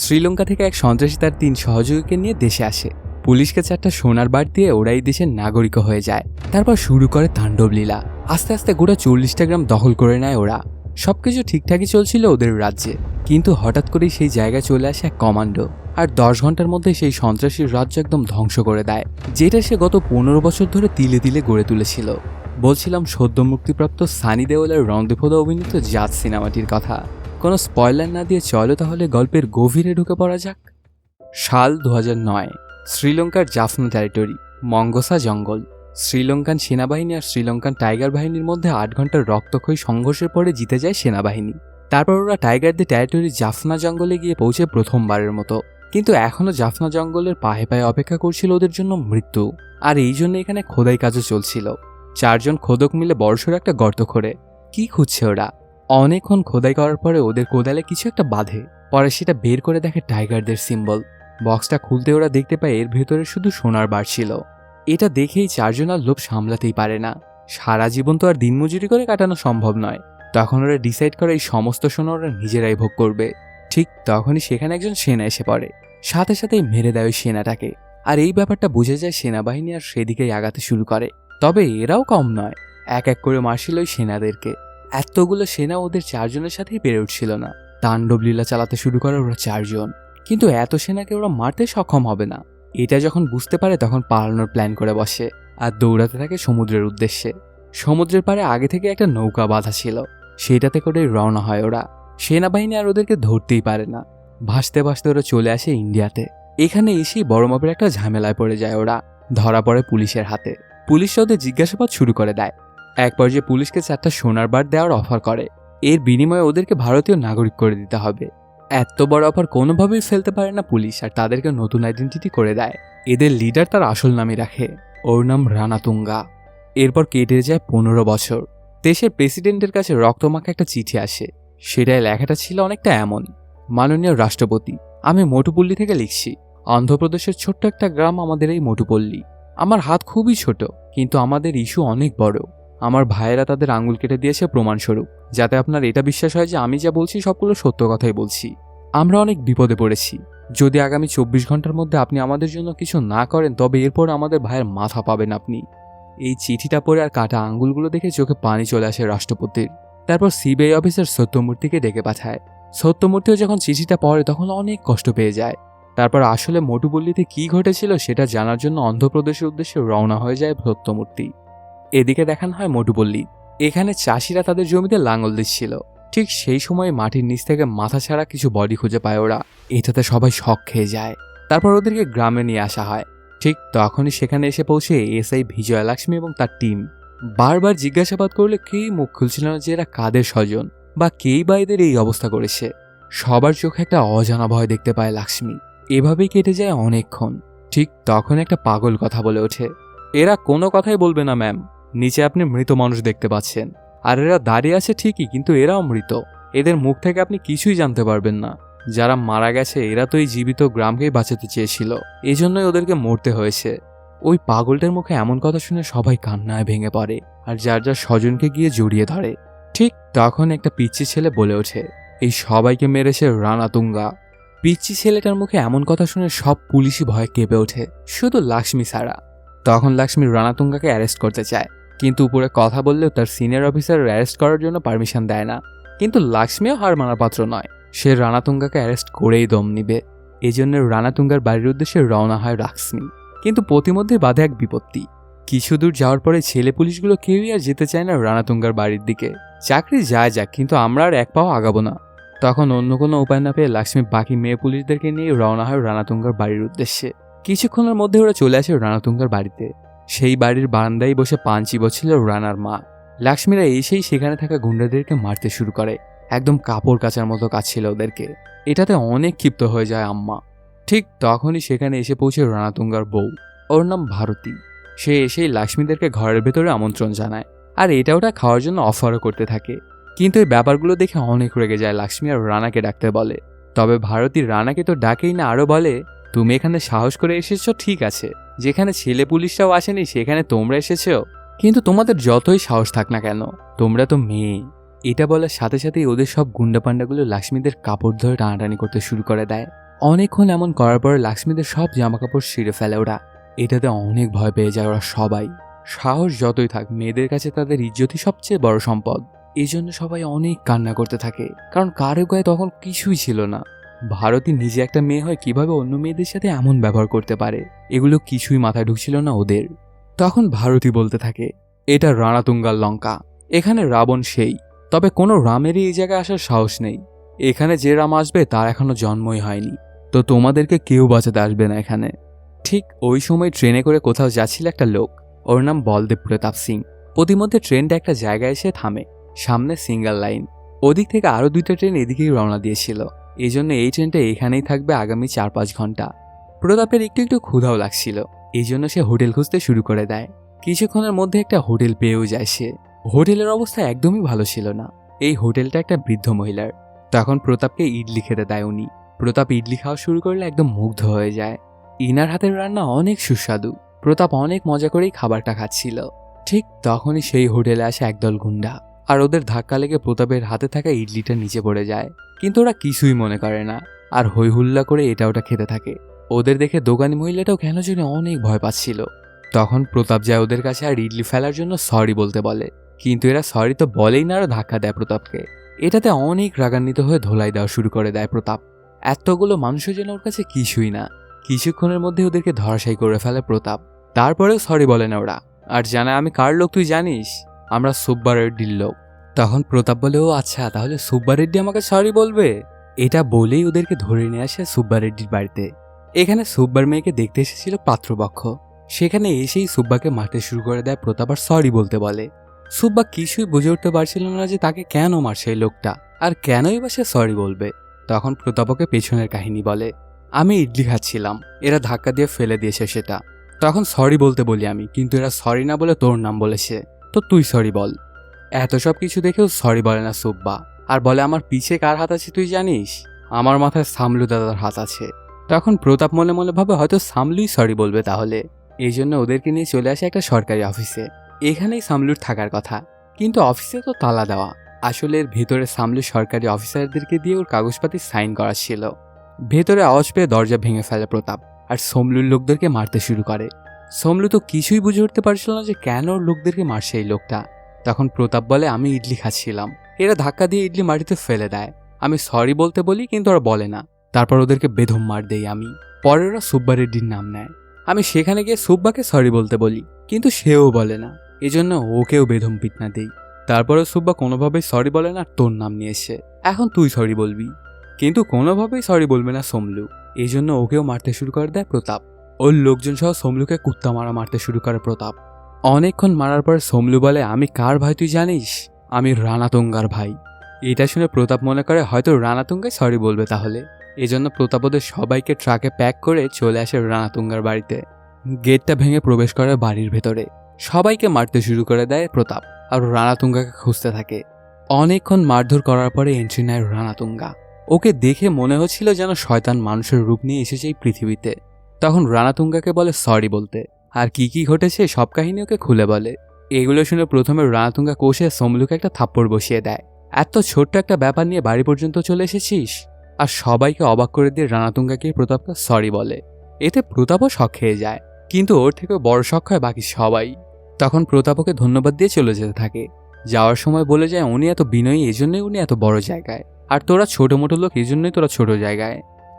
শ্রীলঙ্কা থেকে এক সন্ত্রাসী তার তিন সহযোগীকে নিয়ে দেশে আসে। পুলিশকে চারটা সোনার বার দিয়ে ওরাই দেশের নাগরিক হয়ে যায়। তারপর শুরু করে তাণ্ডব লীলা। আস্তে আস্তে গোটা চল্লিশটা গ্রাম দখল করে নেয় ওরা। সবকিছু ঠিকঠাকই চলছিল ওদের রাজ্যে। কিন্তু হঠাৎ করেই সেই জায়গায় চলে আসে এক কমান্ডো। আর দশ ঘণ্টার মধ্যে সেই সন্ত্রাসীর রাজ্য একদম ধ্বংস করে দেয়। যেটা সে গত পনেরো বছর ধরে তিলে তিলে গড়ে তুলেছিল। বলছিলাম সদ্য মুক্তিপ্রাপ্ত সানি দেওয়ালের রংদেফোদা অভিনীত জাত সিনেমাটির কথা। কোনো স্পয়লার না দিয়ে চলো তাহলে গল্পের গভীরে ঢুকে পড়া যাক। সাল দু নয়, শ্রীলঙ্কার জাফনা টেরিটরি মঙ্গসা জঙ্গল। শ্রীলঙ্কান সেনাবাহিনী আর শ্রীলঙ্কান টাইগার বাহিনীর মধ্যে আট ঘণ্টার রক্তক্ষয়ী সংঘর্ষের পরে জিতে যায় সেনাবাহিনী। তারপর ওরা টাইগারদের টেরিটরি জাফনা জঙ্গলে গিয়ে পৌঁছে প্রথমবারের মতো। কিন্তু এখনও জাফনা জঙ্গলের পায়ে পায়ে অপেক্ষা করছিল ওদের জন্য মৃত্যু। আর এই জন্য এখানে খোদাই কাজও চলছিল। চারজন খোদক মিলে বড়সড় একটা গর্ত খোঁড়ে। কি খুঁজছে ওরা? অনেকক্ষণ খোদাই করার পরে ওদের কোদালে কিছু একটা বাঁধে। পরে সেটা বের করে দেখে টাইগারদের সিম্বল। বক্সটা খুলতে ওরা দেখতে পায় এর ভেতরে শুধু সোনার বার ছিল। এটা দেখেই চারজন আর লোভ সামলাতেই পারে না। সারা জীবন তো আর দিনমজুরি করে কাটানো সম্ভব নয়। তখন ওরা ডিসাইড করে এই সমস্ত সোনা ওরা নিজেরাই ভোগ করবে। ঠিক তখনই সেখানে একজন সেনা এসে পড়ে। সাথে সাথেই মেরে দেয় ওই সেনাটাকে। আর এই ব্যাপারটা বুঝে যায় সেনাবাহিনী আর সেদিকেই আগাতে শুরু করে। তবে এরাও কম নয়। এক এক করে মারছিল ওই সেনাদেরকে। এতগুলো সেনা ওদের চারজনের সাথেই পেরে উঠছিল না। তাণ্ডব লীলা চালাতে শুরু করে ওরা চারজন। কিন্তু এত সেনাকে ওরা মারতে সক্ষম হবে না। এটা যখন বুঝতে পারে তখন পালানোর প্ল্যান করে বসে আর দৌড়াতে থাকে সমুদ্রের উদ্দেশ্যে। সমুদ্রের পাড়ে আগে থেকে একটা নৌকা বাঁধা ছিল। সেটাতে করে রওনা হয় ওরা। সেনাবাহিনী আর ওদেরকে ধরতেই পারে না। ভাসতে ভাসতে ওরা চলে আসে ইন্ডিয়াতে। এখানে এসেই বড় মাপের একটা ঝামেলায় পড়ে যায় ওরা। ধরা পড়ে পুলিশের হাতে। পুলিশ ওদের জিজ্ঞাসাবাদ শুরু করে দেয়। এক পর্যায়ে পুলিশকে চারটা সোনার বার দেওয়ার অফার করে। এর বিনিময়ে ওদেরকে ভারতীয় নাগরিক করে দিতে হবে। এত বড় অফার কোনোভাবেই ফেলতে পারে না পুলিশ আর তাদেরকে নতুন আইডেন্টিটি করে দেয়। এদের লিডার তার আসল নামই রাখে। ওর নাম রানাতুঙ্গা এরপর কেটে যায় পনেরো বছর। দেশের প্রেসিডেন্টের কাছে রক্তমাখা একটা চিঠি আসে। সেটায় লেখাটা ছিল অনেকটা এমন। মাননীয় রাষ্ট্রপতি, আমি মোটুপল্লী থেকে লিখছি। অন্ধ্রপ্রদেশের ছোট্ট একটা গ্রাম আমাদের এই মোটুপল্লী। আমার হাত খুবই ছোট, কিন্তু আমাদের ইস্যু অনেক বড়। আমার ভাইয়েরা তাদের আঙুল কেটে দিয়েছে প্রমাণস্বরূপ, যাতে আপনার এটা বিশ্বাস হয় যে আমি যা বলছি সবগুলো সত্য কথাই বলছি। আমরা অনেক বিপদে পড়েছি। যদি আগামী চব্বিশ ঘণ্টার মধ্যে আপনি আমাদের জন্য কিছু না করেন, তবে এরপর আমাদের ভাইয়ের মাথা পাবেন আপনি। এই চিঠিটা পড়ে আর কাটা আঙ্গুলগুলো দেখে চোখে পানি চলে আসে রাষ্ট্রপতির। তারপর সিবিআই অফিসার সত্যমূর্তিকে ডেকে পাঠায়। সত্যমূর্তিও যখন চিঠিটা পড়ে, তখন অনেক কষ্ট পেয়ে যায়। তারপর আসলে মোটুপল্লীতে কি ঘটেছিল সেটা জানার জন্য অন্ধ্রপ্রদেশের উদ্দেশ্যে রওনা হয়ে যায় সত্যমূর্তি। এদিকে দেখানো হয় মোটুপল্লী এখানে চাষিরা তাদের জমিতে লাঙল দিচ্ছিল। ঠিক সেই সময় মাটির নিচ থেকে মাথা ছাড়া কিছু বডি খুঁজে পায় ওরা। এটাতে সবাই শখ খেয়ে যায়। তারপর ওদেরকে গ্রামে নিয়ে আসা হয়। ঠিক তখনই সেখানে এসে পৌঁছে এসআই বিজয়লক্ষ্মী এবং তার টিম। বারবার জিজ্ঞাসাবাদ করলে কেই মুখ খুলছিল না যে এরা কাদের স্বজন বা কেই বা এদের এই অবস্থা করেছে। সবার চোখে একটা অজানা ভয় দেখতে পায় লক্ষ্মী। এভাবেই কেটে যায় অনেকক্ষণ। ঠিক তখন একটা পাগল কথা বলে ওঠে। এরা কোনো কথাই বলবে না, ম্যাম। নিচে আপনি মৃত মানুষ দেখতে পাচ্ছেন। আর এরা দাঁড়িয়ে আছে ঠিকই, কিন্তু এরাও মৃত। এদের মুখ থেকে আপনি কিছুই জানতে পারবেন না। যারা মারা গেছে, এরা তো এই জীবিত গ্রামকেই বাঁচাতে চেয়েছিল। এজন্যই ওদেরকে মরতে হয়েছে। ওই পাগলটার মুখে এমন কথা শুনে সবাই কান্নায় ভেঙে পড়ে, আর যার যার স্বজনকে গিয়ে জড়িয়ে ধরে। ঠিক তখন একটা পিচ্ছি ছেলে বলে ওঠে, এই সবাইকে মেরেছে রানাতুঙ্গা পিচ্ছি ছেলেটার মুখে এমন কথা শুনে সব পুলিশই ভয়ে কেঁপে ওঠে, শুধু লাক্ষ্মী ছাড়া। তখন লাক্ষ্মী রানাতুঙ্গাকে অ্যারেস্ট করতে চায়। কিন্তু উপরে কথা বললেও তার সিনিয়র অফিসার অ্যারেস্ট করার জন্য পারমিশন দেয় না। কিন্তু লাক্ষ্মীও হার মানার পাত্র নয়। সে রানাতুঙ্গাকে অ্যারেস্ট করেই দম নিবে। এই জন্য রানাতুঙ্গার বাড়ির উদ্দেশ্যে রওনা হয় লাক্ষ্মী। কিন্তু প্রতিমধ্যে বাধে এক বিপত্তি। কিছু দূর যাওয়ার পরে ছেলে পুলিশগুলো কেউই আর যেতে চায় না রানাতুঙ্গার বাড়ির দিকে। চাকরি যায় যাক, কিন্তু আমরা আর এক পাও আগাবো না। তখন অন্য কোনো উপায় না পেয়ে লাক্ষ্মী বাকি মেয়ে পুলিশদেরকে নিয়ে রওনা হয় রানাতুঙ্গার বাড়ির উদ্দেশ্যে। কিছুক্ষণের মধ্যে ওরা চলে আসে রানাতুঙ্গার বাড়িতে। সেই বাড়ির বারান্দায় বসে পান চিবছিল রানার মা। লাক্ষ্মীরা এসেই সেখানে থাকা গুন্ডাদেরকে মারতে শুরু করে। একদম কাপড় কাচার মতো কাছিল ওদেরকে। এটাতে অনেক ক্ষিপ্ত হয়ে যায় আম্মা। ঠিক তখনই সেখানে এসে পৌঁছে রানাতুঙ্গার বউ। ওর নাম ভারতী। সে এসেই লাক্ষ্মীদেরকে ঘরের ভেতরে আমন্ত্রণ জানায়। আর এটা ওটা খাওয়ার জন্য অফারও করতে থাকে। কিন্তু এই ব্যাপারগুলো দেখে অনেক রেগে যায় লাক্ষ্মী আর রানাকে ডাকতে বলে। তবে ভারতী রানাকে তো ডাকেই না, আরও বলে, তুমি এখানে সাহস করে এসেছ, ঠিক আছে। যেখানে ছেলে পুলিশরাও আসেনি, সেখানে তোমরা এসেছ? কিন্তু তোমাদের যতই সাহস থাক না কেন, তোমরা তো মেয়ে। এটা বলার সাথে সাথেই ওদের সব গুন্ডা পান্ডাগুলো লাক্ষ্মীদের কাপড় ধরে টানাটানি করতে শুরু করে দেয়। অনেকক্ষণ এমন করার পরে লাক্সমিদের সব জামাকাপড় ছিঁড়ে ফেলে ওরা। এটাতে অনেক ভয় পেয়ে যায় ওরা সবাই। সাহস যতই থাক, মেয়েদের কাছে তাদের ইজ্জতই সবচেয়ে বড় সম্পদ। এই জন্য সবাই অনেক কান্না করতে থাকে, কারণ কারও গায়ে তখন কিছুই ছিল না। ভারতী নিজে একটা মেয়ে হয় কীভাবে অন্য মেয়েদের সাথে এমন ব্যবহার করতে পারে? এগুলো কিছুই মাথায় ঢুকছিল না ওদের। তখন ভারতী বলতে থাকে, এটা রানাতুঙ্গার লঙ্কা। এখানে রাবণ সেই। তবে কোনো রামেরই এই জায়গায় আসার সাহস নেই। এখানে যে রাম আসবে, তার এখনও জন্মই হয়নি। তো তোমাদেরকে কেউ বাঁচাতে আসবে না এখানে। ঠিক ওই সময় ট্রেনে করে কোথাও যাচ্ছিল একটা লোক। ওর নাম বলদেব প্রতাপ সিং। প্রতিমধ্যে ট্রেনটা একটা জায়গায় এসে থামে, সামনে সিঙ্গেল লাইন। ওদিক থেকে আরও দুইটা ট্রেন এদিকেই রওনা দিয়েছিল। এই জন্য এই ট্রেনটা এখানেই থাকবে আগামী চার পাঁচ ঘণ্টা। প্রতাপের একটু একটু ক্ষুধাও লাগছিল। এই জন্য সে হোটেল খুঁজতে শুরু করে দেয়। কিছুক্ষণের মধ্যে একটা হোটেল পেয়েও যায় সে। হোটেলের অবস্থা একদমই ভালো ছিল না। এই হোটেলটা একটা বৃদ্ধ মহিলার। তখন প্রতাপকে ইডলি খেতে দেয় উনি। প্রতাপ ইডলি খাওয়া শুরু করলে একদম মুগ্ধ হয়ে যায়। ইনার হাতের রান্না অনেক সুস্বাদু। প্রতাপ অনেক মজা করেই খাবারটা খাচ্ছিল। ঠিক তখনই সেই হোটেলে আসে একদল গুন্ডা। আর ওদের ধাক্কা লেগে প্রতাপের হাতে থাকা ইডলিটা নিচে পড়ে যায়। কিন্তু ওরা কিছুই মনে করে না। আর হই হুল্লা করে এটা ওটা খেতে থাকে। ওদের দেখে দোকানি মহিলাটাও কেন জানি অনেক ভয় পাচ্ছিল। তখন প্রতাপ যায় ওদের কাছে আর ইডলি ফেলার জন্য সরি বলতে বলে। কিন্তু এরা সরি তো বলেই না আরও ধাক্কা দেয় প্রতাপকে। এটাতে অনেক রাগান্বিত হয়ে ধোলাই দেওয়া শুরু করে দেয় প্রতাপ। এতগুলো মানুষের জন্য ওর কাছে কিছুই না। কিছুক্ষণের মধ্যে ওদেরকে ধরাশাই করে ফেলে প্রতাপ। তারপরেও সরি বলে না ওরা। আর জানা আমি কার লোক তুই জানিস? আমরা সুব্বা রেড্ডির লোক তখন প্রতাপ বলে, ও আচ্ছা তাহলে সুব্বা রেড্ডি আমাকে সরি বলবে? এটা বলেই ওদেরকে ধরে নিয়ে আসে সুব্বা রেড্ডির বাড়িতে। এখানে সুব্বার মেয়েকে দেখতে এসেছিল পাত্রপক্ষ। সেখানে এসেই সুব্বাকে মারতে শুরু করে দেয় প্রতাপ আর সরি বলতে বলে। সুব্বা কিছুই বুঝে উঠতে পারছিল না যে তাকে কেন মারছে এই লোকটা, আর কেনই বা সে সরি বলবে। তখন প্রতাপকে পেছনের কাহিনী বলে, আমি ইডলি খাচ্ছিলাম, এরা ধাক্কা দিয়ে ফেলে দিয়েছে সেটা। তখন সরি বলতে বলি আমি, কিন্তু এরা সরি না বলে তোর নাম বলেছে। তো তুই সরি বল। এত সব কিছু দেখেও সরি বলে না সুব্বা। আর বলে, আমার পিছে কার হাত আছে তুই জানিস? আমার মাথায় সামলু দাদার হাত আছে। তখন প্রতাপ মনে মনে ভাবে, হয়তো সামলুই সরি বলবে তাহলে। এই জন্য ওদেরকে নিয়ে চলে আসে একটা সরকারি অফিসে এখানেই সামলুর থাকার কথা। কিন্তু অফিসে তো তালা দেওয়া। আসলে এর ভেতরে সামলু সরকারি অফিসারদেরকে দিয়ে ওর কাগজপাতি সাইন করা ছিল। ভেতরে আওয়াজ পেয়ে দরজা ভেঙে ফেলে প্রতাপ। আর সোমলুর লোকদেরকে মারতে শুরু করে। সোমলু তো কিছুই বুঝে উঠতে পারছিল না যে কেন লোকদেরকে মারছে এই লোকটা। তখন প্রতাপ বলে, আমি ইডলি খাচ্ছিলাম। এরা ধাক্কা দিয়ে ইডলি মাটিতে ফেলে দেয়। আমি সরি বলতে বলি, কিন্তু ওরা বলে না। তারপর ওদেরকে বেধম মার দেই আমি। পরে ওরা সুব্বা রেড্ডির নাম নেয়। আমি সেখানে গিয়ে সুব্বাকে সরি বলতে বলি, কিন্তু সেও বলে না। এজন্য ওকেও বেধম পিটনা দেই। তারপরে সুব্বা কোনোভাবেই সরি বলে না তোর নাম নিয়ে এসে। এখন তুই সরি বলবি। কিন্তু কোনোভাবেই সরি বলবে না সমলু। এই জন্য ওকেও মারতে শুরু করে দেয় প্রতাপ। ওর লোকজন সহ সোমলুকে কুত্তা মারা মারতে শুরু করে প্রতাপ। অনেকক্ষণ মারার পর সোমলু বলে, আমি কার ভাই তুই জানিস? আমি রানাতুঙ্গার ভাই। এটা শুনে প্রতাপ মনে করে, হয়তো রানাতুঙ্গাই সরি বলবে তাহলে। এজন্য প্রতাপ ওদের সবাইকে ট্রাকে প্যাক করে চলে আসে রানাতুঙ্গার বাড়িতে। গেটটা ভেঙে প্রবেশ করে বাড়ির ভেতরে। সবাইকে মারতে শুরু করে দেয় প্রতাপ আর রানাতুঙ্গাকে খুঁজতে থাকে। অনেকক্ষণ মারধর করার পরে এন্ট্রি নেয় রানাতুঙ্গা। ওকে দেখে মনে হচ্ছিল যেন শয়তান মানুষের রূপ নিয়ে এসেছে এই পৃথিবীতে। তখন রানাতুঙ্গাকে বলে, সরি বলতে। আর কি কি ঘটেছে সব কাহিনী ওকে খুলে বলে। এগুলো শুনে প্রথমে রানাতুঙ্গা কোষে সোমলুকে একটা থাপ্পড় বসিয়ে দেয়। এত ছোট্ট একটা ব্যাপার নিয়ে বাড়ি পর্যন্ত চলে এসেছিস? আর সবাইকে অবাক করে দিয়ে রানাতুঙ্গাকে প্রতাপকে সরি বলে। এতে প্রতাপও শখ খেয়ে যায়, কিন্তু ওর থেকে বড় শখ হয় বাকি সবাই। তখন প্রতাপকে ধন্যবাদ দিয়ে চলে যেতে থাকে। যাওয়ার সময় বলে যায়, উনি এত বিনয়ী, এজন্যই উনি এত বড় জায়গায়। আর তোরা ছোট মোটো লোক এই জন্যই তোরা ছোট জায়গায়।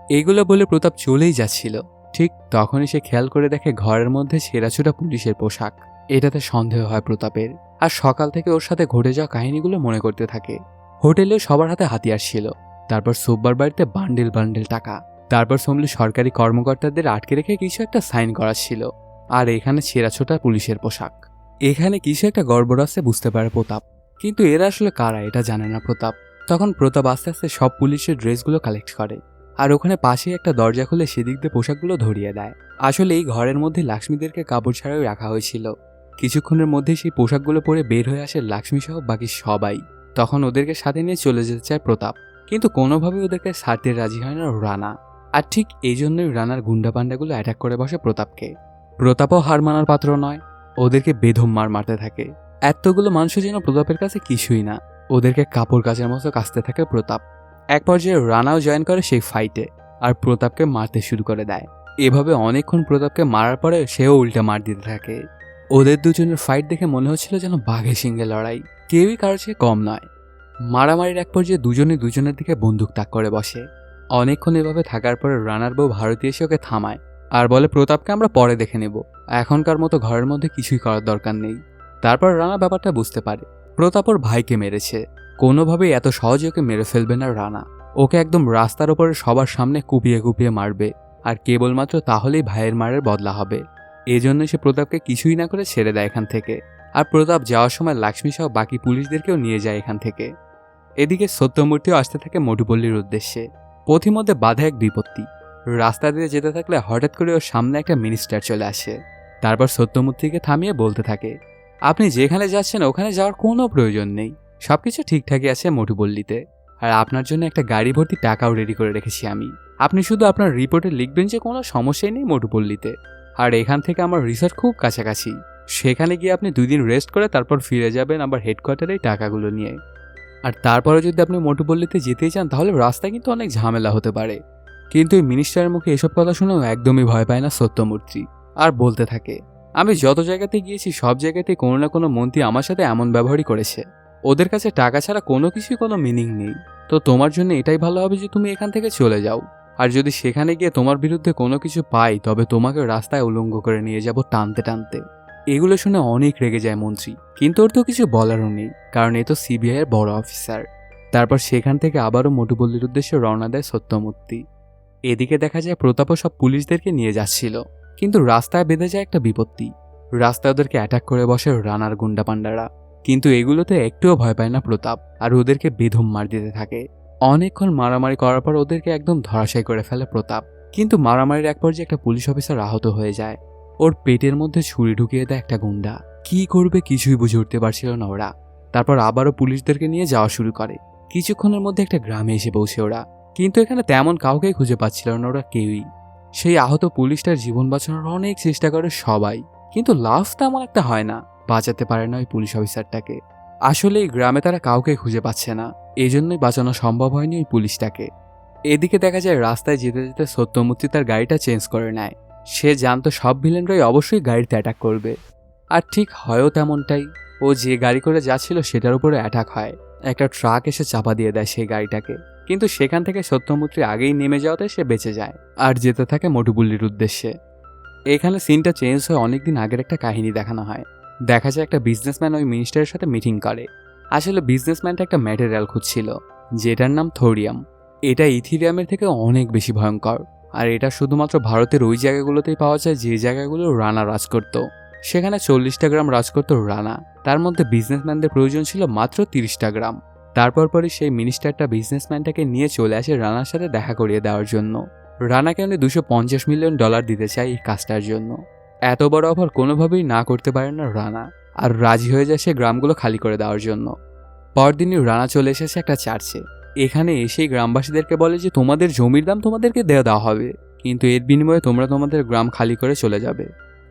এইগুলো বলে প্রতাপ চলেই যাচ্ছিল। ঠিক তখনই সে খেয়াল করে দেখে ঘরের মধ্যে ছেঁড়াছুটা পুলিশের পোশাক। এটাতে সন্দেহ হয় প্রতাপের। আর সকাল থেকে ওর সাথে ঘটে যাওয়া কাহিনীগুলো মনে করতে থাকে। হোটেলে সবার হাতে হাতিয়ার ছিল। তারপর সোববার বাড়িতে বান্ডেল বান্ডেল টাকা। তারপর সোমলি সরকারি কর্মকর্তাদের আটকে রেখে কিছু একটা সাইন করা ছিল। আর এখানে ছেঁড়াছোটা পুলিশের পোশাক। এখানে কিছু একটা গড়বড় আছে বুঝতে পারে প্রতাপ। কিন্তু এরা আসলে কারা, এটা জানে না প্রতাপ। তখন প্রতাপ আস্তে আস্তে সব পুলিশের ড্রেসগুলো কালেক্ট করে। আর ওখানে পাশে একটা দরজা খুলে সেদিক দিয়ে পোশাকগুলো ধরিয়ে দেয়। আসলে এই ঘরের মধ্যে লাক্ষ্মীদেরকে কাপড় ছাড়াও রাখা হয়েছিল। কিছুক্ষণের মধ্যে সেই পোশাকগুলো পরে বের হয়ে আসে লাক্ষ্মী সহ বাকি সবাই। তখন ওদেরকে সাথে নিয়ে চলে যেতে চায় প্রতাপ। কিন্তু কোনোভাবে ওদেরকে ছাড়তে রাজি হয় না রানা। আর ঠিক এই জন্যই রানার গুন্ডা পান্ডাগুলো অ্যাটাক করে বসে প্রতাপকে। প্রতাপও হার মানার পাত্র নয়। ওদেরকে বেধম মার মারতে থাকে। এতগুলো মানুষ যেন প্রতাপের কাছে কিছুই না। ওদেরকে কাপড় কাচের মতো কাচতে থাকে প্রতাপ। এক পর্যায়ে রানাও জয়েন করে সেই ফাইটে আর প্রতাপকে মারতে শুরু করে দেয়। এভাবে অনেকক্ষণ প্রতাপকে মারার পরে সেও উল্টে মার দিতে থাকে। ওদের দুজনের ফাইট দেখে মনে হচ্ছিল যেন বাঘে সিংহে লড়াই। কেউই কারও চেয়ে কম নয়। মারামারির এক পর্যায়ে দুজনে দুজনের দিকে বন্দুক তাক করে বসে। অনেকক্ষণ এভাবে থাকার পরে রানার বউ ভারতী এসে ওকে থামায় আর বলে, প্রতাপকে আমরা পরে দেখে নেব। এখনকার মতো ঘরের মধ্যে কিছুই করার দরকার নেই। তারপর রানা ব্যাপারটা বুঝতে পারে। প্রতাপ ওর ভাইকে মেরেছে। কোনোভাবেই এত সহজে ওকে মেরে ফেলবে না রানা। ওকে একদম রাস্তার ওপরে সবার সামনে কুপিয়ে কুপিয়ে মারবে, আর কেবলমাত্র তাহলেই ভাইয়ের মারের বদলা হবে। এজন্য সে প্রতাপকে কিছুই না করে ছেড়ে দেয় এখান থেকে, আর প্রতাপ যাওয়ার সময় লক্ষ্মী সহ বাকি পুলিশদেরকেও নিয়ে যায় এখান থেকে। এদিকে সত্যমূর্তিও আসতে থাকে মধুপল্লীর উদ্দেশ্যে। পথিমধ্যে বাধা এক বিপত্তি। রাস্তা দিয়ে যেতে থাকলে হঠাৎ করে ওর সামনে একটা মিনিস্টার চলে আসে। তারপর সত্যমূর্তিকে থামিয়ে বলতে থাকে, আপনি যেখানে যাচ্ছেন, ওখানে যাওয়ার কোনো প্রয়োজন নেই। সবকিছু ঠিকঠাকই আছে মধুপল্লীতে। আর আপনার জন্য একটা গাড়ি ভর্তি টাকাও রেডি করে রেখেছি আমি। আপনি শুধু আপনার রিপোর্টে লিখবেন যে কোনো সমস্যাই নেই মধুপল্লীতে। আর এখান থেকে আমার রিসর্ট খুব কাছাকাছি। সেখানে গিয়ে আপনি দুই দিন রেস্ট করে তারপর ফিরে যাবেন আবার হেডকোয়ার্টারে টাকাগুলো নিয়ে। আর তারপরে যদি আপনি মটুপল্লিতে যেতেই চান, তাহলে রাস্তায় কিন্তু অনেক ঝামেলা হতে পারে। কিন্তু এই মিনিস্টারের মুখে এসব কথা শুনেও একদমই ভয় পায় না সত্যমূর্তি। আর বলতে থাকে, আমি যত জায়গাতে গিয়েছি, সব জায়গাতেই কোনো না কোনো মন্ত্রী আমার সাথে এমন ব্যবহারই করেছে। ওদের কাছে টাকা ছাড়া কোনো কিছুই কোনো মিনিং নেই। তো তোমার জন্য এটাই ভালো হবে যে তুমি এখান থেকে চলে যাও। আর যদি সেখানে গিয়ে তোমার বিরুদ্ধে কোনো কিছু পাই, তবে তোমাকে রাস্তায় উলঙ্গ করে নিয়ে যাব টানতে টানতে। এগুলো শুনে অনেক রেগে যায় মন্ত্রী। কিন্তু ওর তো কিছু বলারও নেই, কারণ এ তো সিবিআই এর বড় অফিসার তারপর সেখান থেকে আবারও মোটুপল্লির উদ্দেশ্যে রওনা দেয় সত্যমূর্তি। এদিকে দেখা যায় প্রতাপও সব পুলিশদেরকে নিয়ে যাচ্ছিল। কিন্তু রাস্তায় বেঁধে যায় একটা বিপত্তি। রাস্তায় ওদেরকে অ্যাটাক করে বসে রানার গুন্ডা পান্ডারা কিন্তু এগুলোতে একটুও ভয় পায় না প্রতাপ, আর ওদেরকে বেধম মার দিতে থাকে। অনেকক্ষণ মারামারি করার পর ওদেরকে একদম ধরাশাই করে ফেলে প্রতাপ, কিন্তু মারামারির এক পর্যায়ে একটা পুলিশ অফিসার আহত হয়ে যায়। ওর পেটের মধ্যে ছুরি ঢুকিয়ে দেয় একটা গুন্ডা। কি করবে কিছুই বুঝে উঠতে পারছিল না ওরা। তারপর আবারও পুলিশদেরকে নিয়ে যাওয়া শুরু করে। কিছুক্ষণের মধ্যে একটা গ্রামে এসে পৌঁছে ওরা। কিন্তু এখানে তেমন কাউকেই খুঁজে পাচ্ছিল না ওরা কেউই। সেই আহত পুলিশটার জীবন বাঁচানোর অনেক চেষ্টা করে সবাই। কিন্তু লাভ তেমন একটা হয় না। বাঁচাতে পারে না ওই পুলিশ অফিসারটাকে। আসলে এই গ্রামে তারা কাউকে খুঁজে পাচ্ছে না। এই জন্যই বাঁচানো সম্ভব হয়নি ওই পুলিশটাকে। এদিকে দেখা যায় রাস্তায় যেতে যেতে সত্যমূর্তি তার গাড়িটা চেঞ্জ করে নেয়। সে জানতো সব ভিলেনরাই অবশ্যই গাড়িতে অ্যাটাক করবে। আর ঠিক হয়ও তেমনটাই। ও যে গাড়ি করে যাচ্ছিল সেটার উপরে অ্যাটাক হয়। একটা ট্রাক এসে চাপা দিয়ে দেয় সেই গাড়িটাকে। কিন্তু সেখান থেকে সত্যমূর্তি আগেই নেমে যাওয়াতে সে বেঁচে যায়। আর যেতে থাকে মটুবুল্লির উদ্দেশ্যে। এখানে সিনটা চেঞ্জ হয়ে অনেকদিন আগের একটা কাহিনী দেখানো হয়। দেখা যায় একটা বিজনেসম্যান ওই মিনিস্টারের সাথে মিটিং করে। আসলে বিজনেসম্যানটা একটা ম্যাটেরিয়াল খুঁজছিল, যেটার নাম থোরিয়াম এটা ইথিরিয়ামের থেকে অনেক বেশি ভয়ঙ্কর, আর এটা শুধুমাত্র ভারতের ওই জায়গাগুলোতেই পাওয়া যায় যে জায়গাগুলো রানা রাজ করত সেখানে চল্লিশটা গ্রাম রাজ করত রানা, তার মধ্যে বিজনেসম্যানদের প্রয়োজন ছিল মাত্র তিরিশটা গ্রাম। তারপর পরই সেই মিনিস্টারটা বিজনেসম্যানটাকে নিয়ে চলে আসে রানার সাথে দেখা করিয়ে দেওয়ার জন্য। রানাকে উনি দুশো মিলিয়ন ডলার দিতে চায় এই কাজটার জন্য। এত বড় অফার কোনোভাবেই না করতে পারে না রানা। আর রাজি হয়ে যায় সে গ্রামগুলো খালি করে দেওয়ার জন্য। পরদিনই রানা চলে এসেছে একটা চার্চে। এখানে এসেই গ্রামবাসীদেরকে বলে যে, তোমাদের জমির দাম তোমাদেরকে দেওয়া দেওয়া হবে। কিন্তু এর বিনিময়ে তোমরা তোমাদের গ্রাম খালি করে চলে যাবে।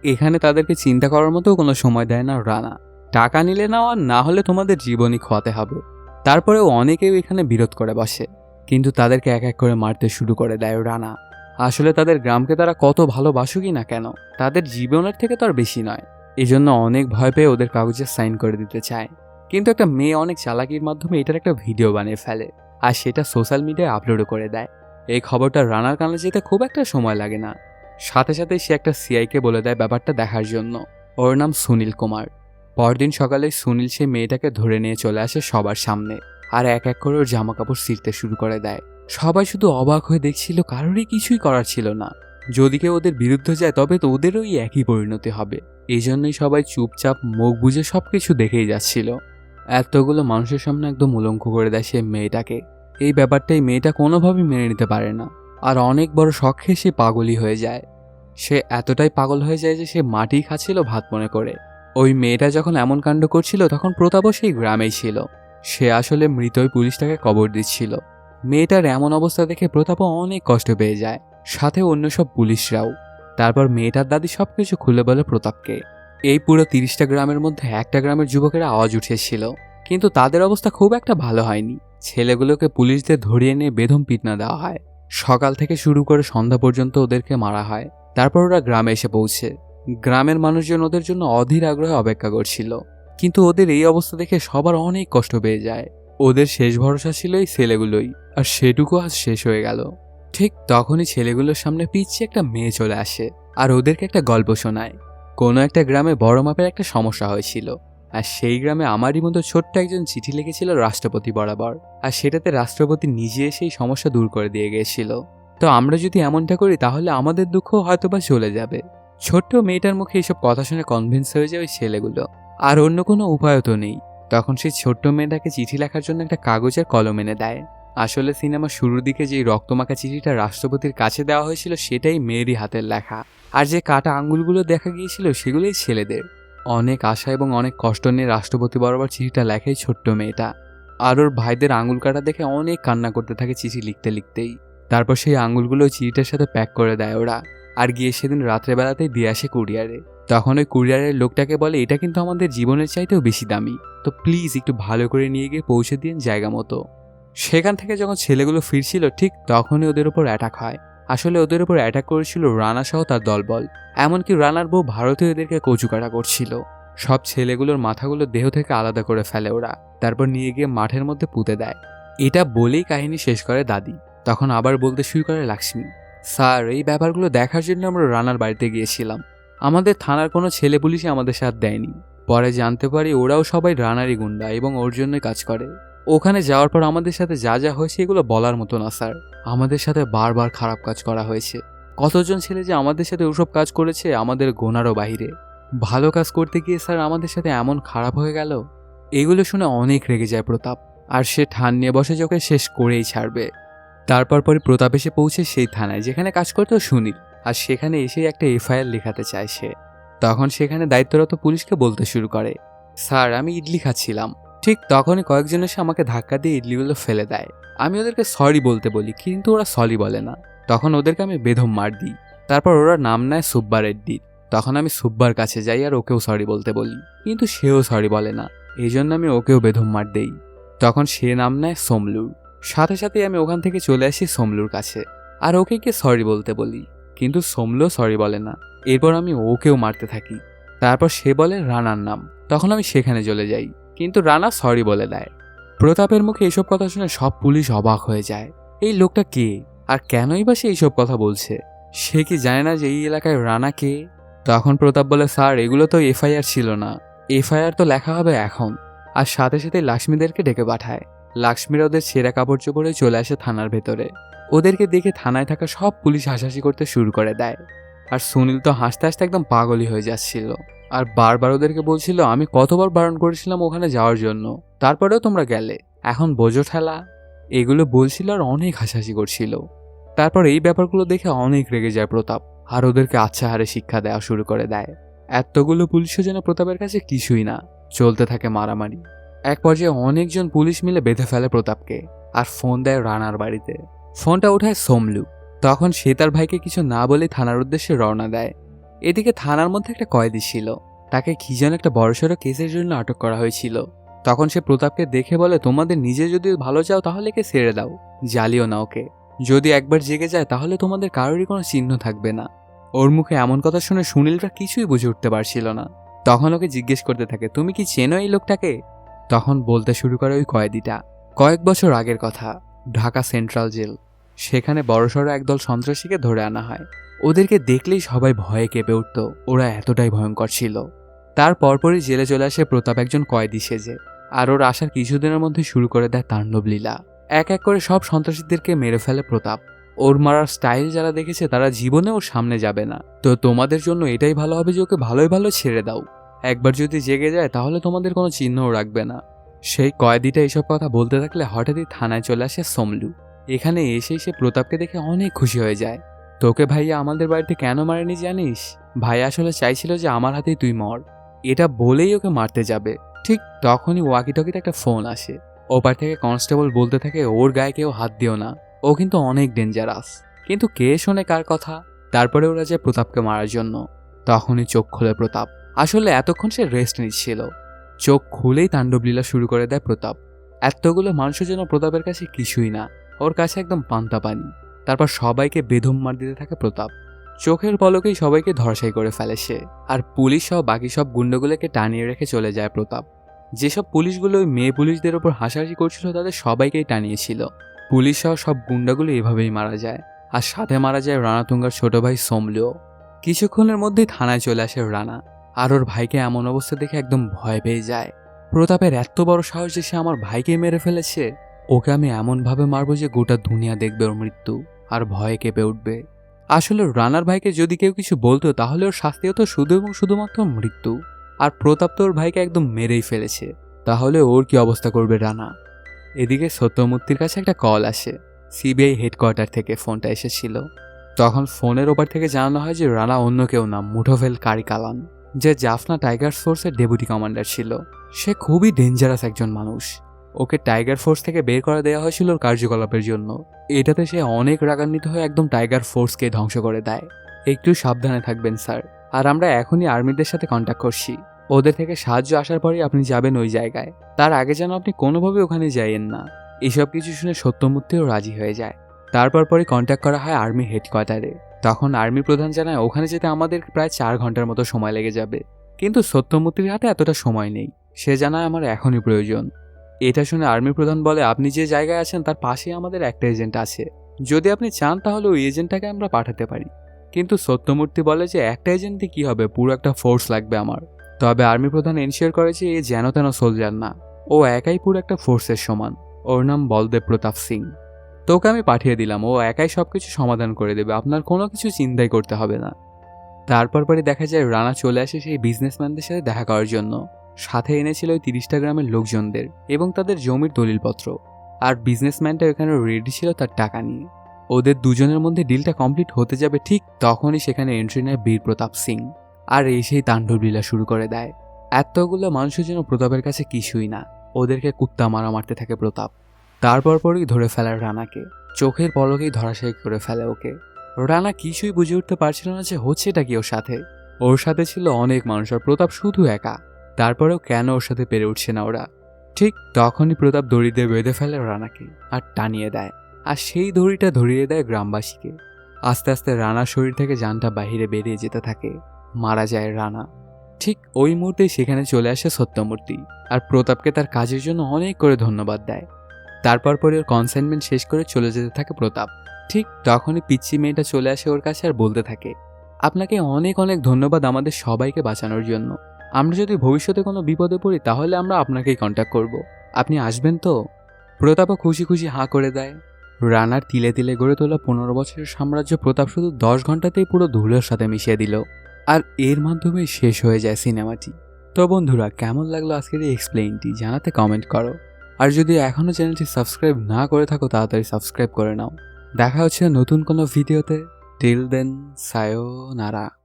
এখানে তাদেরকে চিন্তা করার মতো কোনো সময় দেয় না রানা। টাকা নিলে নাও, আর না হলে তোমাদের জীবনই খোয়াতে হবে। তারপরেও অনেকেও এখানে বিরোধ করে বসে। কিন্তু তাদেরকে এক এক করে মারতে শুরু করে দেয় রানা। আসলে তাদের গ্রামকে তারা কত ভালোবাসুকই না কেন? তাদের জীবনের থেকে তো আর বেশি নয়। এজন্য অনেক ভয় পেয়ে ওদের কাগজে সাইন করে দিতে চায়। কিন্তু একটা মেয়ে অনেক চালাকির মাধ্যমে এটার একটা ভিডিও বানিয়ে ফেলে আর সেটা সোশ্যাল মিডিয়ায় আপলোডও করে দেয়। এই খবরটা রানার কানে যেতে খুব একটা সময় লাগে না। সাথে সাথে সে একটা সিআইকে বলে দেয় ব্যাপারটা দেখার জন্য। ওর নাম সুনীল কুমার। পরদিন সকালে সুনীল সেই মেয়েটাকে ধরে নিয়ে চলে আসে সবার সামনে। আর এক এক করে ওর জামা কাপড় ছিঁড়তে শুরু করে দেয়। সবাই শুধু অবাক হয়ে দেখছিল কারোরই কিছুই করার ছিল না। যদি কেউ ওদের বিরুদ্ধে যায়, তবে তো ওদেরও এই একই পরিণতি হবে। এই জন্যই সবাই চুপচাপ মুখ বুঝে সব কিছু দেখেই যাচ্ছিল। এতগুলো মানুষের সামনে একদম উলঙ্ক করে দেয় সে মেয়েটাকে। এই ব্যাপারটাই মেয়েটা কোনোভাবেই মেনে নিতে পারে না। আর অনেক বড় শখে সে পাগলই হয়ে যায়। সে এতটাই পাগল হয়ে যায় যে সে মাটি খাচ্ছিল ভাত মনে করে। ওই মেয়েটা যখন এমন কাণ্ড করছিল, তখন প্রতাপও সেই গ্রামেই ছিল। সে আসলে মৃতই পুলিশটাকে কবর দিচ্ছিল। মেয়েটার এমন অবস্থা দেখে প্রতাপও অনেক কষ্ট পেয়ে যায়। সাথে অন্য সব পুলিশরাও। তারপর মেয়েটার দাদি সব কিছু খুলে বলে প্রতাপকে। এই পুরো তিরিশটা গ্রামের মধ্যে একটা গ্রামের যুবকেরা আওয়াজ উঠেছিল। কিন্তু তাদের অবস্থা খুব একটা ভালো হয়নি। ছেলেগুলোকে পুলিশদের ধরিয়ে নিয়ে বেদম পিটনা দেওয়া হয়। সকাল থেকে শুরু করে সন্ধ্যা পর্যন্ত ওদেরকে মারা হয়। তারপর ওরা গ্রামে এসে পৌঁছে। গ্রামের মানুষজন ওদের জন্য অধীর আগ্রহে অপেক্ষা করছিল। কিন্তু ওদের এই অবস্থা দেখে সবার অনেক কষ্ট পেয়ে যায়। ওদের শেষ ভরসা ছিল এই ছেলেগুলোই। আর সেটুকু আজ শেষ হয়ে গেল। ঠিক তখনই ছেলেগুলোর সামনে পিছিয়ে একটা মেয়ে চলে আসে আর ওদেরকে একটা গল্প শোনায়। কোনো একটা গ্রামে বড় মাপের একটা সমস্যা হয়েছিল। আর সেই গ্রামে আমারই মতো ছোট্ট একজন চিঠি লিখেছিল রাষ্ট্রপতি বরাবর। আর সেটাতে রাষ্ট্রপতি নিজে এসে এই সমস্যা দূর করে দিয়ে গিয়েছিল। তো আমরা যদি এমনটা করি, তাহলে আমাদের দুঃখ হয়তোবা চলে যাবে। ছোট্ট মেয়েটার মুখে এইসব কথা শুনে কনভিন্স হয়ে যায় ওই ছেলেগুলো। আর অন্য কোনো উপায়ও তো নেই। তখন সেই ছোট্ট মেয়েটাকে চিঠি লেখার জন্য একটা কাগজের কলম এনে দেয়। আসলে সিনেমার শুরুর দিকে যে রক্তমাখা চিঠিটা রাষ্ট্রপতির কাছে দেওয়া হয়েছিল, সেটাই মেয়েরই হাতের লেখা। আর যে কাটা আঙ্গুলগুলো দেখা গিয়েছিল, সেগুলোই ছেলেদের। অনেক আশা এবং অনেক কষ্ট নিয়ে রাষ্ট্রপতি বরাবর চিঠিটা লেখাই ছোট্ট মেয়েটা। আর ওর ভাইদের আঙুল কাটা দেখে অনেক কান্না করতে থাকে চিঠি লিখতে লিখতেই। তারপর সেই আঙুলগুলো চিঠিটার সাথে প্যাক করে দেয় ওরা। আর গিয়ে সেদিন রাত্রেবেলাতেই দিয়ে আসে কুরিয়ারে। তখন ওই কুরিয়ারের লোকটাকে বলে, এটা কিন্তু আমাদের জীবনের চাইতেও বেশি দামি। তো প্লিজ একটু ভালো করে নিয়ে গিয়ে পৌঁছে দিন জায়গা মতো। সেখান থেকে যখন ছেলেগুলো ফিরছিল, ঠিক তখনই ওদের উপর অ্যাটাক হয়। আসলে ওদের উপর অ্যাটাক করেছিল রানা সহ তার দলবল। এমনকি রানার বউ ভারতীয় ভারতীয়দেরকে কচুকাটা করছিল। সব ছেলেগুলোর মাথাগুলো দেহ থেকে আলাদা করে ফেলে ওরা। তারপর নিয়ে গিয়ে মাঠের মধ্যে পুঁতে দেয়। এটা বলেই কাহিনী শেষ করে দাদি। তখন আবার বলতে শুরু করে লাক্ষ্মী। স্যার, এই ব্যাপারগুলো দেখার জন্য আমরা রানার বাড়িতে গিয়েছিলাম। আমাদের থানার কোনো ছেলে পুলিশই আমাদের সাথ দেয়নি। পরে জানতে পারি ওরাও সবাই রানারই গুন্ডা এবং ওর জন্যই কাজ করে। ওখানে যাওয়ার পর আমাদের সাথে যা যা হয়েছে এগুলো বলার মতো না, স্যার। আমাদের সাথে বারবার খারাপ কাজ করা হয়েছে। কতজন ছেলে যে আমাদের সাথে ওসব কাজ করেছে, আমাদের গোনারও বাহিরে। ভালো কাজ করতে গিয়ে, স্যার, আমাদের সাথে এমন খারাপ হয়ে গেল। এগুলো শুনে অনেক রেগে যায় প্রতাপ। আর সে ঠান নিয়ে বসে যে শেষ করেই ছাড়বে। তারপর পরে প্রতাপ এসে পৌঁছে সেই থানায়, যেখানে কাজ করতো সুনীল। আর সেখানে এসে একটা এফআইআর লেখাতে চায় সে। তখন সেখানে দায়িত্বরত পুলিশকে বলতে শুরু করে, স্যার, আমি ইডলি খাচ্ছিলাম। ঠিক তখনই কয়েকজন এসে আমাকে ধাক্কা দিয়ে ইডলিগুলো ফেলে দেয়। আমি ওদেরকে সরি বলতে বলি, কিন্তু ওরা সরি বলে না। তখন ওদেরকে আমি বেধম মার দিই। তারপর ওরা নাম নেয় সুব্বা রেড্ডির তখন আমি সুব্বার কাছে যাই আর ওকেও সরি বলতে বলি, কিন্তু সেও সরি বলে না। এই জন্য আমি ওকেও বেধম মার দেই। তখন সে নাম নেয় সোমলুর। সাথে সাথে আমি ওখান থেকে চলে আসি সোমলুর কাছে। আর ওকে গিয়ে সরি বলতে বলি, কিন্তু সোমলু সরি বলে না। এরপর আমি ওকেও মারতে থাকি। তারপর সে বলে রানার নাম। তখন আমি সেখানে চলে যাই। কিন্তু রানা সরি বলে দেয়। প্রতাপের মুখে এইসব কথা শুনে সব পুলিশ অবাক হয়ে যায়। এই লোকটা কে? আর কেনই বা সে এইসব কথা বলছে? সে কি জানে না যে এই এলাকায় রানা কে? তখন প্রতাপ বলে, স্যার, এগুলো তো এফআইআর ছিল না। এফআইআর তো লেখা হবে এখন। আর সাথে সাথে লাক্ষ্মীদেরকে ডেকে পাঠায়। লাক্ষ্মীরা ওদের ছেঁড়া কাপড় চোপড়ে চলে আসে থানার ভেতরে। ওদেরকে দেখে থানায় থাকা সব পুলিশ হাসাহাসি করতে শুরু করে দেয়। আর সুনীল তো হাসতে হাসতে একদম পাগলই হয়ে যাচ্ছিল। আর বারবার ওদেরকে বলছিল, আমি কতবার বারণ করেছিলাম ওখানে যাওয়ার জন্য। তারপরেও তোমরা গেলে। এখন বোঝো ঠেলা। এগুলো বলছিল আর অনেক হাসাহাসি করছিল। তারপর এই ব্যাপারগুলো দেখে অনেক রেগে যায় প্রতাপ। আর ওদেরকে আচ্ছা হারে শিক্ষা দেওয়া শুরু করে দেয়। এতগুলো পুলিশও যেন প্রতাপের কাছে কিছুই না। চলতে থাকে মারামারি। এক পর্যায়ে অনেকজন পুলিশ মিলে বেঁধে ফেলে প্রতাপকে। আর ফোন দেয় রানার বাড়িতে। ফোনটা ওঠায় সোমলু তখন সে তার ভাইকে কিছু না বলে থানার উদ্দেশ্যে রওনা দেয়। এদিকে থানার মধ্যে একটা কয়েদি ছিল। তাকে কি যেন একটা বড়সড় কেসের জন্য আটক করা হয়েছিল। তখন সে প্রতাপকে দেখে বলে, তোমাদের নিজে যদি ভালো চাও তাহলে কে ছেড়ে দাও, জ্বালিও না ওকে। যদি একবার জেগে যায় তাহলে তোমাদের কারোরই কোনো চিহ্ন থাকবে না। ওর মুখে এমন কথা শুনে সুনীলরা কিছুই বুঝে উঠতে পারছিল না। তখন ওকে জিজ্ঞেস করতে থাকে, তুমি কি চেনো এই লোকটাকে? তখন বলতে শুরু করে ওই কয়েদিটা। কয়েক বছর আগের কথা, ঢাকা সেন্ট্রাল জেল। সেখানে বড়সড় একদল সন্ত্রাসীকে ধরে আনা হয়। ওদেরকে দেখলেই সবাই ভয়ে কেঁপে উঠত। ওরা এতটাই ভয়ঙ্কর ছিল। তার পরপরই জেলে চলে আসে প্রতাপ একজন কয়েদি সেজে। আর ওর আসার কিছুদিনের মধ্যে শুরু করে দেয় তাণ্ডব লীলা। এক এক করে সব সন্ত্রাসীদেরকে মেরে ফেলে প্রতাপ। ওর মারার স্টাইল যারা দেখেছে, তারা জীবনে ওর সামনে যাবে না। তো তোমাদের জন্য এটাই ভালো হবে যে ওকে ভালোই ভালো ছেড়ে দাও। একবার যদি জেগে যায়, তাহলে তোমাদের কোনো চিহ্নও রাখবে না। সেই কয়েদিটা এসব কথা বলতে থাকলে হঠাৎই থানায় চলে আসে সোমলু। এখানে এসে সে প্রতাপকে দেখে অনেক খুশি হয়ে যায়। তোকে ভাইয়া আমাদের বাড়িতে কেন মারেনি জানিস? ভাই আসলে চাইছিল যে আমার হাতেই তুই মর। এটা বলেই ওকে মারতে যাবে। ঠিক তখনই ওয়াকিটকিতে একটা ফোন আসে। ওপার থেকে কনস্টেবল বলতে থাকে, ওর গায়ে কেউ হাত দিও না। ও কিন্তু অনেক ডেঞ্জারাস কিন্তু কে শোনে কার কথা? তারপরে ওরা যায় প্রতাপকে মারার জন্য। তখনই চোখ খোলে প্রতাপ। আসলে এতক্ষণ সে রেস্ট নিচ্ছিল। চোখ খুলেই তাণ্ডবলীলা শুরু করে দেয় প্রতাপ। এতগুলো মানুষের জন্য প্রতাপের কাছে কিছুই না। ওর কাছে একদম পান্তা পানি। তারপর সবাইকে বেদম মার দিতে থাকে প্রতাপ। চোখের পলকেই সবাইকে ধর্ষাই করে ফেলে সে। আর পুলিশ সহ বাকি সব গুন্ডগুলোকে টানিয়ে রেখে চলে যায় প্রতাপ। যেসব পুলিশগুলো ওই মেয়ে পুলিশদের ওপর হাসাহাসি করছিল, তাদের সবাইকেই টানিয়েছিল। পুলিশ সহ সব গুন্ডাগুলো এভাবেই মারা যায়। আর সাথে মারা যায় রানাতুঙ্গার ছোট ভাই সোমলিও। কিছুক্ষণের মধ্যেই থানায় চলে আসে রানা। আর ওর ভাইকে এমন অবস্থা দেখে একদম ভয় পেয়ে যায়। প্রতাপের এত বড় সাহস যে সে আমার ভাইকে মেরে ফেলেছে। ওকে আমি এমনভাবে মারবো যে গোটা দুনিয়া দেখবে ওর মৃত্যু আর ভয়ে কেঁপে উঠবে। আসলে রানার ভাইকে যদি কেউ কিছু বলতো, তাহলে ওর শাস্তি হতো শুধু এবং শুধুমাত্র মৃত্যু। আর প্রতাপ তো ওর ভাইকে একদম মেরেই ফেলেছে। তাহলে ওর কি অবস্থা করবে রানা? এদিকে সত্যমূর্তির কাছে একটা কল আসে। সিবিআই হেডকোয়ার্টার থেকে ফোনটা এসেছিল। তখন ফোনের ওপর থেকে জানানো হয় যে রানা অন্য কেউ না, মুঠোফেল কারিকালান যে জাফনা টাইগার ফোর্সের ডেপুটি কমান্ডার ছিল। সে খুবই ডেঞ্জারাস একজন মানুষ। ওকে টাইগার ফোর্স থেকে বের করে দেওয়া হয়েছিল কার্যকলাপের জন্য। এটাতে সে অনেক রাগান্বিত হয়ে একদম টাইগার ফোর্সকে ধ্বংস করে দেয়। একটু সাবধানে থাকবেন, স্যার। আর আমরা এখনই আর্মিদের সাথে কন্ট্যাক্ট করছি। ওদের থেকে সাহায্য আসার পরেই আপনি যাবেন ওই জায়গায়। তার আগে যেন আপনি কোনোভাবে ওখানে যাইয়েন না। এসব কিছু শুনে সত্যমূর্তিও রাজি হয়ে যায়। তারপর পরে কন্ট্যাক্ট করা হয় আর্মি হেডকোয়ার্টারে তখন আর্মি প্রধান জানায়, ওখানে যেতে আমাদের প্রায় চার ঘণ্টার মতো সময় লেগে যাবে। কিন্তু সত্যমূর্তির হাতে এতটা সময় নেই। সে জানায়, আমার এখনই প্রয়োজন। এটা শুনে আর্মি প্রধান বলে, আপনি যে জায়গায় আছেন, তার পাশেই আমাদের একটা এজেন্ট আছে। যদি আপনি চান, তাহলে ওই এজেন্টটাকে আমরা পাঠাতে পারি। কিন্তু সত্যমূর্তি বলে যে, একটা এজেন্টে কি হবে? পুরো একটা ফোর্স লাগবে আমার। তবে আর্মি প্রধান এনশিওর করে যে, এ যেন তেন সোলজার না। ও একাই পুরো একটা ফোর্সের সমান। ওর নাম বলদেব প্রতাপ সিং। তোকে আমি পাঠিয়ে দিলাম। ও একাই সব কিছু সমাধান করে দেবে। আপনার কোনো কিছু চিন্তাই করতে হবে না। তারপর পরে দেখা যায়, রানা চলে আসে সেই বিজনেসম্যানদের সাথে দেখা করার জন্য। সাথে এনেছিল ওই তিরিশটা গ্রামের লোকজনদের এবং তাদের জমির দলিলপত্র। আর বিজনেসম্যানটা এখানে রেডি ছিল তার টাকা নিয়ে। ওদের দুজনের মধ্যে ডিলটা কমপ্লিট হতে যাবে ঠিক তখনই সেখানে এন্ট্রি নেয় বীর প্রতাপ সিং। আর এই সেই তাণ্ডব লীলা শুরু করে দেয়। এতগুলো মানুষের জন্য প্রতাপের কাছে কিছুই না। ওদেরকে কুত্তা মারা মারতে থাকে প্রতাপ। তারপর পরই ধরে ফেলার রানাকে। চোখের পলকেই ধরাশায়ী করে ফেলে ওকে। রানা কিছুই বুঝে উঠতে পারছিল না যে হচ্ছেটা কি ওর সাথে। ওর সাথে ছিল অনেক মানুষ আর প্রতাপ শুধু একা। তারপরেও কেন ওর সাথে পেরে উঠছে না ওরা? ঠিক তখনই প্রতাপ দড়ি দিয়ে বেঁধে ফেলে রানাকে আর টানিয়ে দেয়। আর সেই দড়িটা ধরিয়ে দেয় গ্রামবাসীকে। আস্তে আস্তে রানার শরীর থেকে যানটা বাহিরে বেরিয়ে যেতে থাকে। মারা যায় রানা। ঠিক ওই মুহূর্তেই সেখানে চলে আসে সত্যমূর্তি। আর প্রতাপকে তার কাজের জন্য অনেক করে ধন্যবাদ দেয়। তারপর পরে ওর কনসাইনমেন্ট শেষ করে চলে যেতে থাকে প্রতাপ। ঠিক তখনই পিচ্ছি মেয়েটা চলে আসে ওর কাছে আর বলতে থাকে, আপনাকে অনেক অনেক ধন্যবাদ আমাদের সবাইকে বাঁচানোর জন্য। আমরা যদি ভবিষ্যতে কোনো বিপদে পড়ি, তাহলে আমরা আপনাকেই কন্ট্যাক্ট করব। আপনি আসবেন তো? প্রতাপও খুশি খুশি হাঁ করে দেয়। রানার তিলে তিলে গড়ে তোলা পনেরো বছরের সাম্রাজ্য প্রতাপ শুধু দশ ঘন্টাতেই পুরো ধুলোর সাথে মিশিয়ে দিল। আর এর মাধ্যমে শেষ হয়ে যায় সিনেমাটি। তো বন্ধুরা, কেমন লাগল আজকের এই এক্সপ্লেইনটি জানাতে কমেন্ট করো। আর যদি এখনও চ্যানেলটি সাবস্ক্রাইব না করে থাকো, তাড়াতাড়ি সাবস্ক্রাইব করে নাও। দেখা হচ্ছে নতুন কোনো ভিডিওতে টিল দেন সায়ো নারা